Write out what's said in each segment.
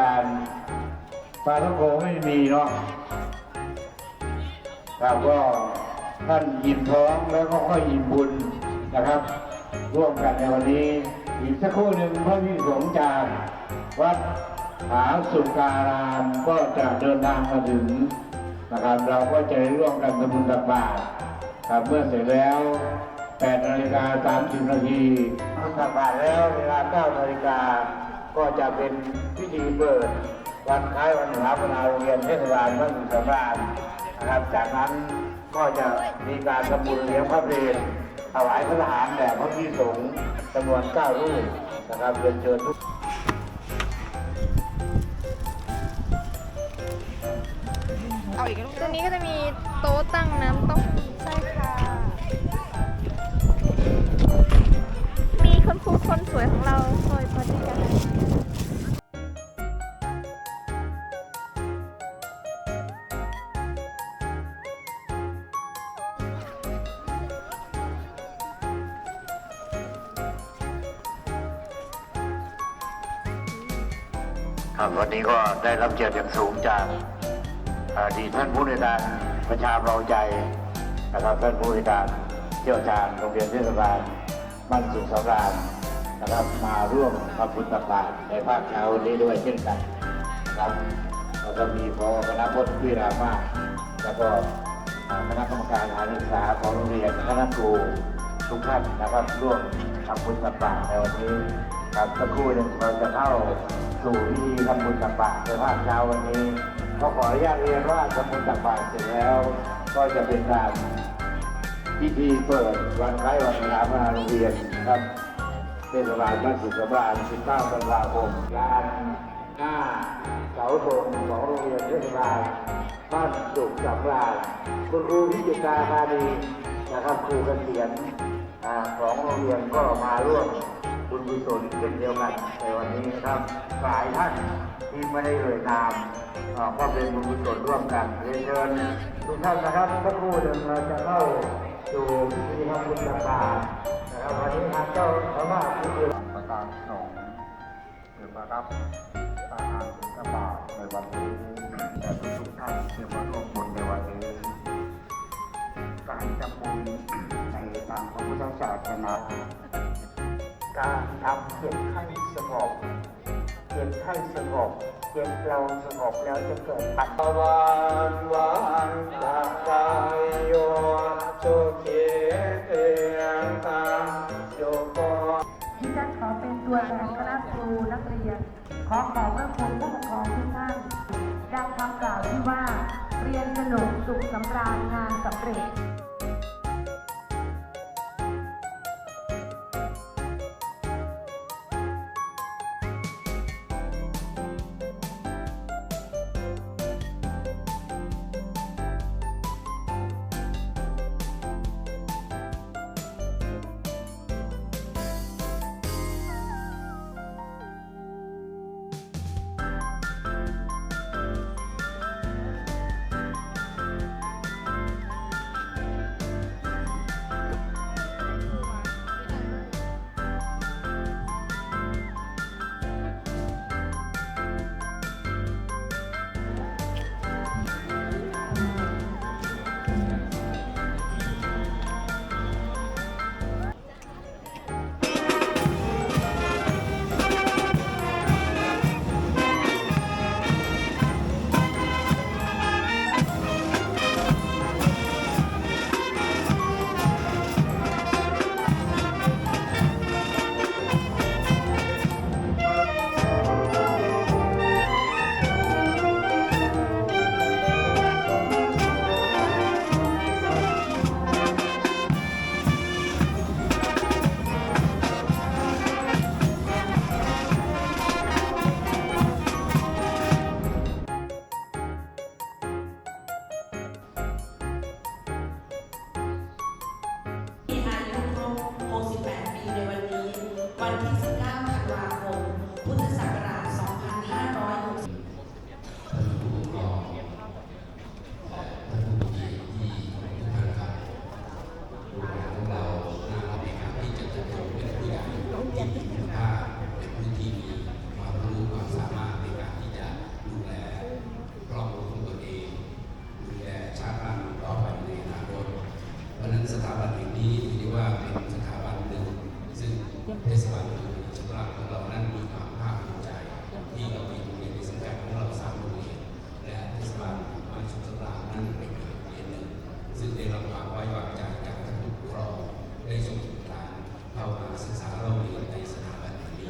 การปลาทองโกไม่มีเนาะครับก็ท่านอิ่มท้องแล้วก็ค่อยอิ่มบุญนะครับ ร่วมกันในวันนี้ อีกสักครู่หนึ่งพระพิสงฆ์จากวัดผาสุการามก็จะเดินทางมาถึงนะครับ เราก็จะได้ร่วมกันทำบุญตักบาตรครับเมื่อเสร็จแล้ว8นาฬิกา30นาทีตักบาตรแล้วเวลา9นาฬิกา ก็จะเป็นพิธีเปิดวันคล้ายวันสถาปนาโรงเรียนเทศบาลบ้านสุสำราญนะครับ จากนั้นก็จะมีการทำบุญเลี้ยงพระเพลงถวายพระทหารแด่พระพิสงฆ์จำนวน9รูปนะครับเรียนเชิญทุกเอาอีกลูกตรงนี้ก็จะมีโต๊ะตั้งน้ำต้มใช่ค่ะ มีคนครูคนสวยของเราคอยบริการ วันนี้ก็ได้รับเกียรติอย่างสูงจากดีท่านผู้ในวยการประชาเราใจนะครับท่านผู้ในวยการเชี่ยวชาญโรงเรียนเทศบาลบ้านสุขสำราญนะครับมาร่วมทำบุญตักบาตรในภาคเช้าวันนี้ด้วยเช่นกันนะครับแล้วก็มีพอคณะพจน์วิรามาแล้วก็คณะกรรมการการศึกษาของโรงเรียนคณะครูทุกท่านนะครับร่วมทำบุญตักบาตรในวันนี้ ครับสักครู่หนึ่งเราจะเข้าสู่พิธีทำบุญตักบาตรในภาคเช้าวันนี้ก็ขออนุญาตเรียนว่าทำบุญตักบาตรเสร็จแล้ว ก็จะเป็นการพิธีเปิดวันคล้ายวันสถาปนาโรงเรียนครับเทศบาลบ้านสุขสำราญ19ธันวาคมลานหน้าเสาธงของโรงเรียนเทศบาลบ้านสุขสำราญคุณครูพิจิตราธานีนะครับครูเกษียณของโรงเรียนก็มาร่วม บุญกุศลเช่นเดียวกันในวันนี้นะครับหลายท่านที่ไม่ได้เอ่ยนามอ่าก็เป็นบุญกุศลร่วมกันเรียนเชิญทุกท่านนะครับสักครู่หนึ่งเราจะเข้าสู่พิธีทำบุญตักบาตรนะครับวันนี้ทางเจ้าพระมาที่คือประการสองคือมารับอาหารบิณฑบาในวันนี้แต่ทุกท่านที่มาร่วมบุญในวันนี้การทำบุญในทางพระพุทธศาสนาารทำเจ็บไข้สงบเจ็บไข้สงบเจ็บเราสงบแล้วจะเกิดปัญญวันวันตะกาโยสุขีเตียงตังโยโกดิฉันขอเป็นตัวแทนคณะครูนักเรียน ขอขอบพระคุณผู้ปกครองทุกท่านดังคำกล่าวที่ว่า เรียนสนุกสุขสำราญงานสำเร็จ่าเป็นสถาบันหนึ่งซึ่งเทศบาลชมรมของเรานั้นมีความภาคภูมิใจ ที่เรามีโรงเรียนในสังกัดของเราสามโรงเรียนและเทศบาลมาชุมรานั้นเป็นโรงเรียนหนึ่งซึ่งได้รับความไว้วางใจจากท่านผู้ปกครองได้ส่งถึงการเข้ามาศึกษาเราเรียนในสถาบันแห่งนี้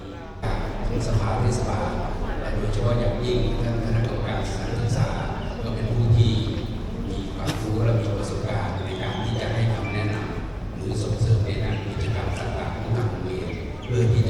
ทุกสภาเทศบาลโดยเฉพาะอย่างยิ่งท่านคณะกรรมการสถานศึกษาก็เป็นผู้ที่ เพื่อที่